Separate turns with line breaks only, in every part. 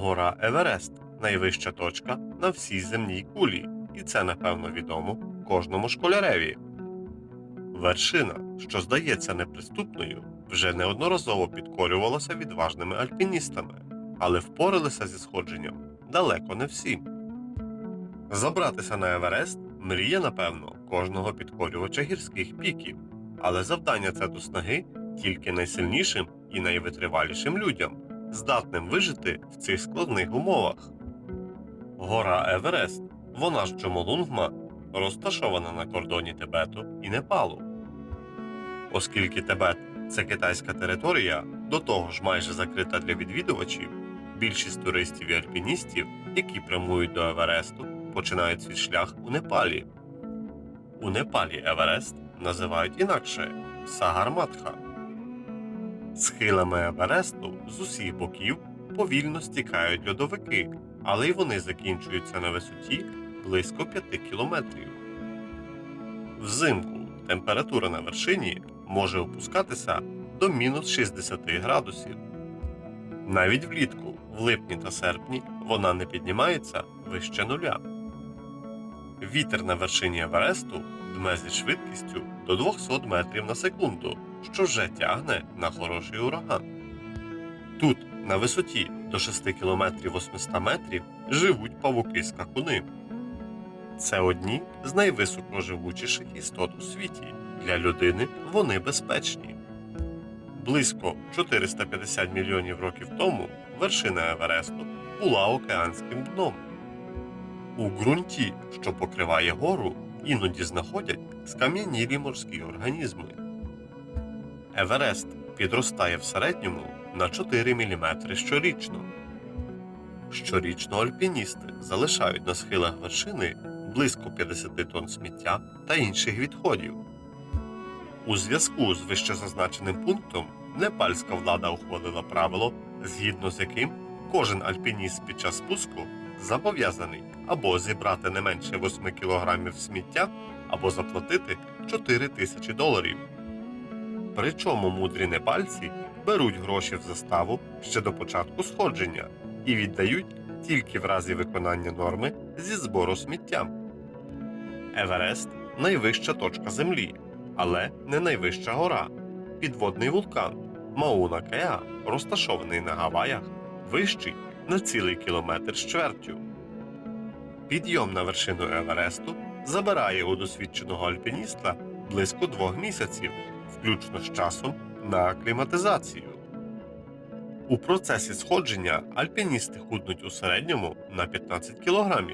Гора Еверест найвища точка на всій земній кулі, і це напевно відомо кожному школяреві. Вершина, що здається неприступною, вже неодноразово підкорювалася відважними альпіністами, але впоралися зі сходженням далеко не всі. Забратися на Еверест мрія, напевно, кожного підкорювача гірських піків, але завдання це до снаги тільки найсильнішим і найвитривалішим людям, здатним вижити в цих складних умовах. Гора Еверест, вона ж Джомолунгма, розташована на кордоні Тибету і Непалу. Оскільки Тибет це китайська територія, до того ж майже закрита для відвідувачів, більшість туристів і альпіністів, які прямують до Евересту, починають свій шлях у Непалі. У Непалі Еверест називають інакше Сагарматха. Схилами Евересту з усіх боків повільно стікають льодовики, але й вони закінчуються на висоті близько 5 кілометрів. Взимку температура на вершині може опускатися до мінус 60 градусів. Навіть влітку, в липні та серпні, вона не піднімається вище нуля. Вітер на вершині Евересту дме зі швидкістю до 200 метрів на секунду, що вже тягне на хороший ураган. Тут, на висоті до 6 км 800 метрів, живуть павуки-скакуни. Це одні з найвисокоживучіших істот у світі. Для людини вони безпечні. Близько 450 мільйонів років тому вершина Евересту була океанським дном. У ґрунті, що покриває гору, іноді знаходять скам'янілі морські організми. Еверест підростає в середньому на 4 мм щорічно. Щорічно альпіністи залишають на схилах вершини близько 50 тонн сміття та інших відходів. У зв'язку з вищезазначеним пунктом непальська влада ухвалила правило, згідно з яким кожен альпініст під час спуску зобов'язаний або зібрати не менше 8 кг сміття, або заплатити 4 тисячі доларів. Причому мудрі непальці беруть гроші в заставу ще до початку сходження і віддають тільки в разі виконання норми зі збору сміття. Еверест найвища точка землі, але не найвища гора. Підводний вулкан Мауна Кеа, розташований на Гаваях, вищий на цілий кілометр з чвертю. Підйом на вершину Евересту забирає у досвідченого альпініста близько двох місяців, включно з часом на акліматизацію. У процесі сходження альпіністи худнуть у середньому на 15 кг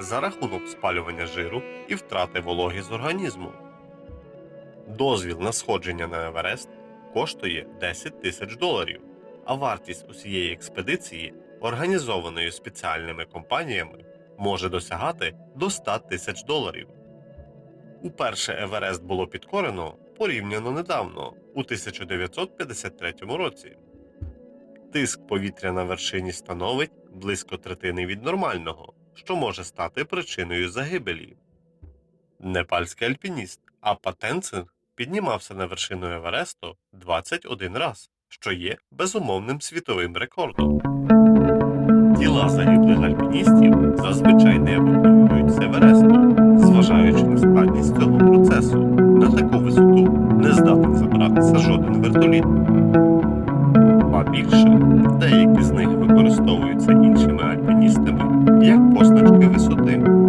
за рахунок спалювання жиру і втрати вологи з організму. Дозвіл на сходження на Еверест коштує 10 тисяч доларів, а вартість усієї експедиції, організованої спеціальними компаніями, може досягати до 100 тисяч доларів. Уперше Еверест було підкорено порівняно недавно, у 1953 році. Тиск повітря на вершині становить близько третини від нормального, що може стати причиною загибелі. Непальський альпініст Апа Тенцинг піднімався на вершину Евересту 21 раз, що є безумовним світовим рекордом. Тіла загиблих альпіністів зазвичай не евакуюють А більше, деякі з них використовуються іншими альпіністами як позначки висоти.